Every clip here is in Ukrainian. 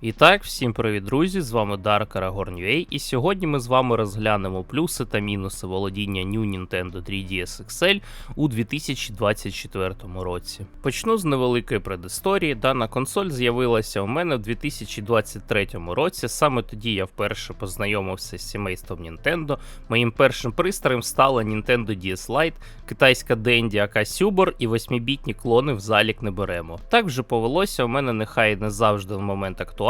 І так, всім привіт, друзі! З вами Dark Aragorn.ua, і сьогодні ми з вами розглянемо плюси та мінуси володіння New Nintendo 3DS XL у 2024 році. Почну з невеликої предісторії. Дана консоль з'явилася у мене в 2023 році. Саме тоді я вперше познайомився з сімейством Nintendo. Моїм першим пристроєм стала Nintendo DS Lite, китайська Dendy АК Сюбор і 8-бітні клони в залік не беремо. Так вже повелося, у мене нехай не завжди в момент актуальності,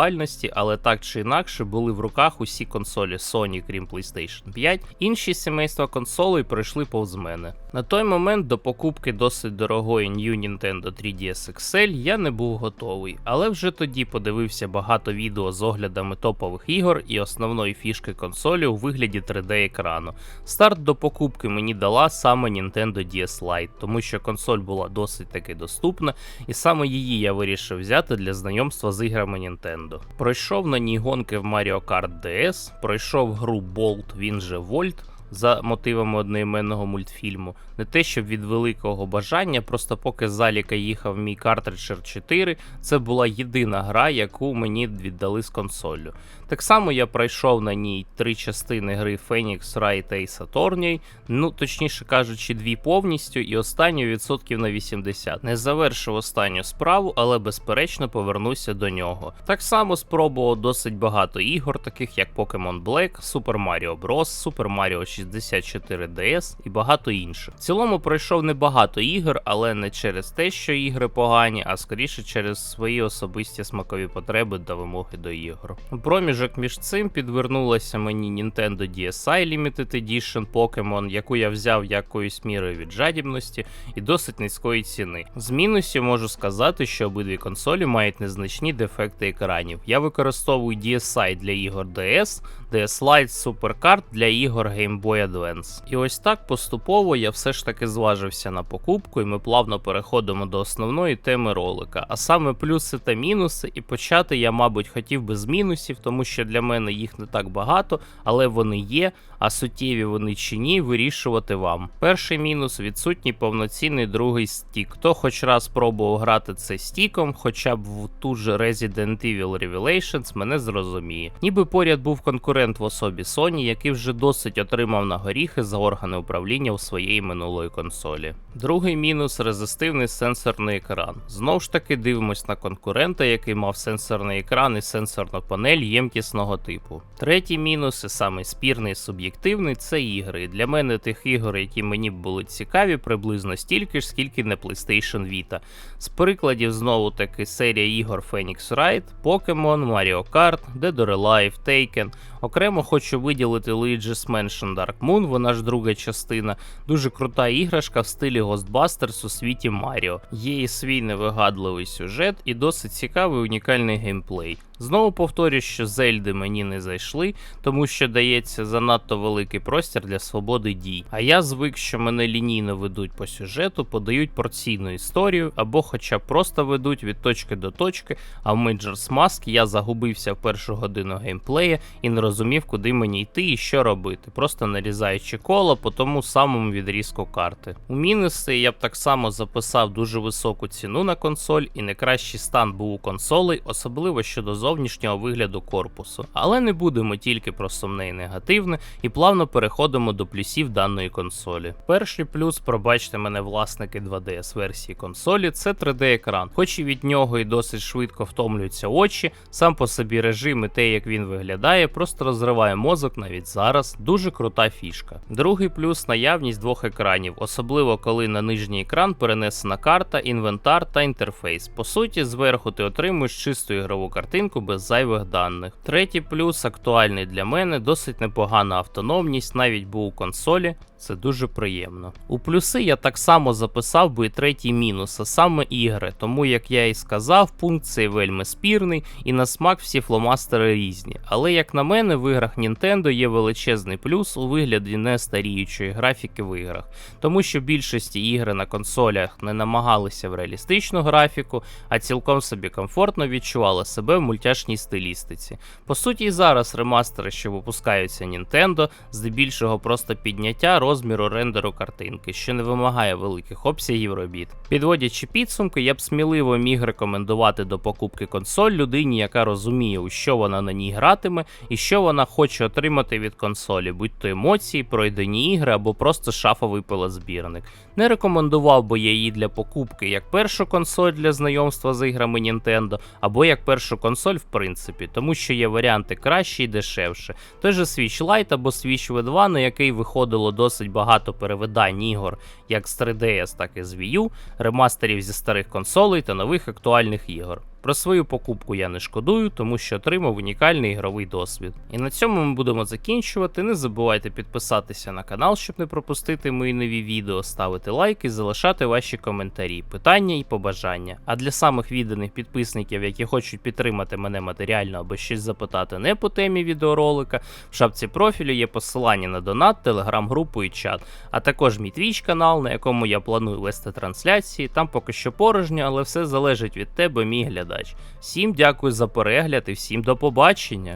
але так чи інакше були в руках усі консолі Sony, крім PlayStation 5. Інші сімейства консолей пройшли повз мене. На той момент до покупки досить дорогої New Nintendo 3DS XL я не був готовий, але вже тоді подивився багато відео з оглядами топових ігор і основної фішки консолі у вигляді 3D екрану. Старт до покупки мені дала саме Nintendo DS Lite, тому що консоль була досить таки доступна, і саме її я вирішив взяти для знайомства з іграми Nintendo. Пройшов на ній гонки в Mario Kart DS, пройшов гру Bolt, він же Volt. За мотивами одноіменного мультфільму, не те, щоб від великого бажання, просто поки заліка їхав мій картридж 4, це була єдина гра, яку мені віддали з консолю. Так само я пройшов на ній три частини гри Phoenix Wright Ace Attorney, ну точніше кажучи, дві повністю, і останню відсотків на 80. Не завершив останню справу, але безперечно повернуся до нього. Так само спробував досить багато ігор, таких як Pokemon Black, Super Mario Bros, Super Mario 64 DS і багато інших. В цілому пройшов небагато ігор, але не через те, що ігри погані, а скоріше через свої особисті смакові потреби та вимоги до ігор. Проміжок між цим підвернулася мені Nintendo DSi Limited Edition Pokemon, яку я взяв якоюсь мірою від жадібності і досить низької ціни. З мінусів можу сказати, що обидві консолі мають незначні дефекти екранів. Я використовую DSi для ігор DS, DS Lite Super Card для ігор Game Boy Advance. І ось так поступово я все ж таки зважився на покупку, і ми плавно переходимо до основної теми ролика, а саме плюси та мінуси. І почати я, мабуть, хотів би з мінусів, тому що для мене їх не так багато, але вони є. А суттєві вони чи ні, вирішувати вам. Перший мінус відсутній повноцінний другий стік. Хто хоч раз пробував грати це стіком, хоча б в ту ж Resident Evil Revelations, мене зрозуміє. Ніби поряд був конкурент в особі Sony, який вже досить отримав на горіхи за органи управління у своєї минулої консолі. Другий мінус резистивний сенсорний екран. Знову ж таки дивимось на конкурента, який мав сенсорний екран і сенсорну панель ємкісного типу. Третій мінус, і самий спірний суб'єктивний, це ігри. Для мене тих ігор, які мені були цікаві, приблизно стільки ж, скільки на PlayStation Vita. З прикладів знову таки серія ігор Phoenix Wright, Pokemon, Mario Kart, Dead or Alive, Taken. Окремо хочу виділити Luigi's Mansion Dark Moon, вона ж друга частина. Дуже крута іграшка в стилі Ghostbusters у світі Маріо. Є і свій невигадливий сюжет і досить цікавий унікальний геймплей. Знову повторюю, що Зельди мені не зайшли, тому що дається занадто великий простір для свободи дій. А я звик, що мене лінійно ведуть по сюжету, подають порційну історію, або хоча б просто ведуть від точки до точки. А в Majora's Mask я загубився в першу годину геймплея і не розумів, куди мені йти і що робити, просто нарізаючи коло по тому самому відрізку карти. У мінуси я б так само записав дуже високу ціну на консоль, і не кращий стан був у консолей, особливо щодо зовнішнього вигляду корпусу. Але не будемо тільки про сумне і негативне, і плавно переходимо до плюсів даної консолі. Перший плюс, пробачте мене, власники 2DS версії консолі, це 3D-екран. Хоч і від нього і досить швидко втомлюються очі, сам по собі режим і те, як він виглядає, просто розриває мозок навіть зараз. Дуже крута фішка. Другий плюс наявність двох екранів, особливо коли на нижній екран перенесена карта, інвентар та інтерфейс. По суті, зверху ти отримуєш чисту ігрову картинку без зайвих даних. Третій плюс актуальний для мене, досить непогана автономність, навіть був у консолі. Це дуже приємно. У плюси я так само записав би і третій мінус, а саме ігри. Тому, як я і сказав, пункт цей вельми спірний, і на смак всі фломастери різні. Але як на мене, в іграх Nintendo є величезний плюс у вигляді не старіючої графіки в іграх, тому що більшості ігри на консолях не намагалися в реалістичну графіку, а цілком собі комфортно відчували себе в мультяшній стилістиці. По суті, і зараз ремастери, що випускаються Nintendo, здебільшого просто підняття розміру рендеру картинки, що не вимагає великих обсягів робіт. Підводячи підсумки, я б сміливо міг рекомендувати до покупки консоль людині, яка розуміє, у що вона на ній гратиме і що вона хоче отримати від консолі, будь то емоції, пройдені ігри або просто шафовий пилозбірник. Не рекомендував би я її для покупки як першу консоль для знайомства з іграми Nintendo, або як першу консоль в принципі, тому що є варіанти краще і дешевше. Той же Switch Lite або Switch V2, на який виходило досить багато перевидань ігор, як з 3DS, так і з Wii U, ремастерів зі старих консолей та нових актуальних ігор. Про свою покупку я не шкодую, тому що отримав унікальний ігровий досвід. І на цьому ми будемо закінчувати. Не забувайте підписатися на канал, щоб не пропустити мої нові відео, ставити лайки, залишати ваші коментарі, питання і побажання. А для самих відданих підписників, які хочуть підтримати мене матеріально або щось запитати не по темі відеоролика, в шапці профілю є посилання на донат, телеграм-групу і чат, а також мій твіч канал, на якому я планую вести трансляції. Там поки що порожньо, але все залежить від тебе, мій глядач. Всім дякую за перегляд і всім до побачення.